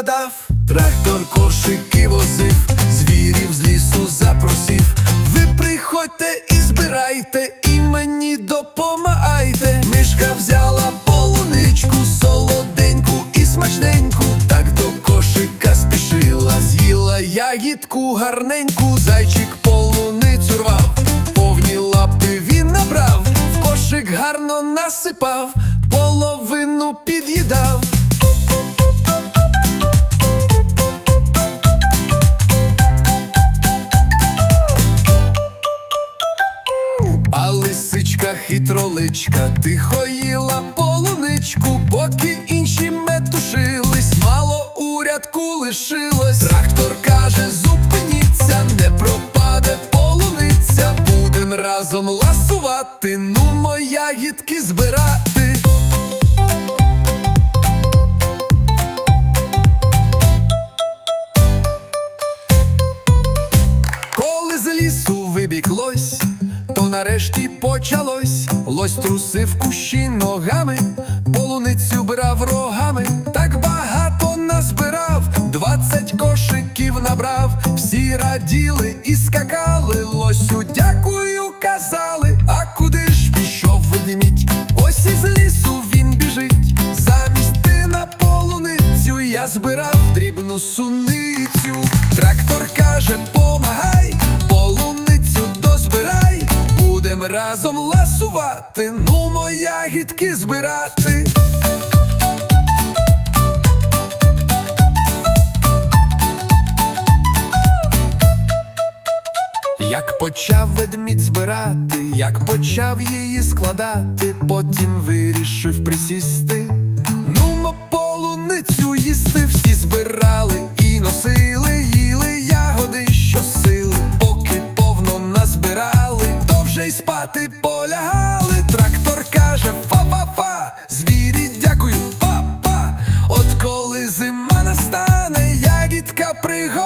складав, трактор кошики возив, звірів з лісу запросив. Ви приходьте і збирайте, і мені допомагайте. Мішка взяла полуничку, солоденьку і смачненьку. Так до кошика спішила, з'їла ягідку гарненьку, зайчик полуницю рвав, повні лапти він набрав, в кошик гарно насипав, половину під'їдав. Лисичка хитроличка тихо їла полуничку, поки інші метушились, мало у рядку лишилось. Трактор каже, зупиніться, не пропаде полуниця. Будем разом ласувати, ну моя гідки збирати. Нарешті почалось. Лось трусив кущі ногами, полуницю брав рогами, так багато назбирав, двадцять кошиків набрав, всі раділи і скакали, лосю дякую, казали. А куди ж пішов ведмідь? Ось із лісу він біжить, замість ти на полуницю я збирав дрібну суницю. разом ласувати, ну ягідки збирати. Як почав ведмідь збирати, як почав її складати, потім вирішив присісти. Ну, на полуницю їсти всі збирали. й спати полягали. Трактор каже фа-фа-фа, звірі дякую, па-па От коли зима настане, дітка пригодна.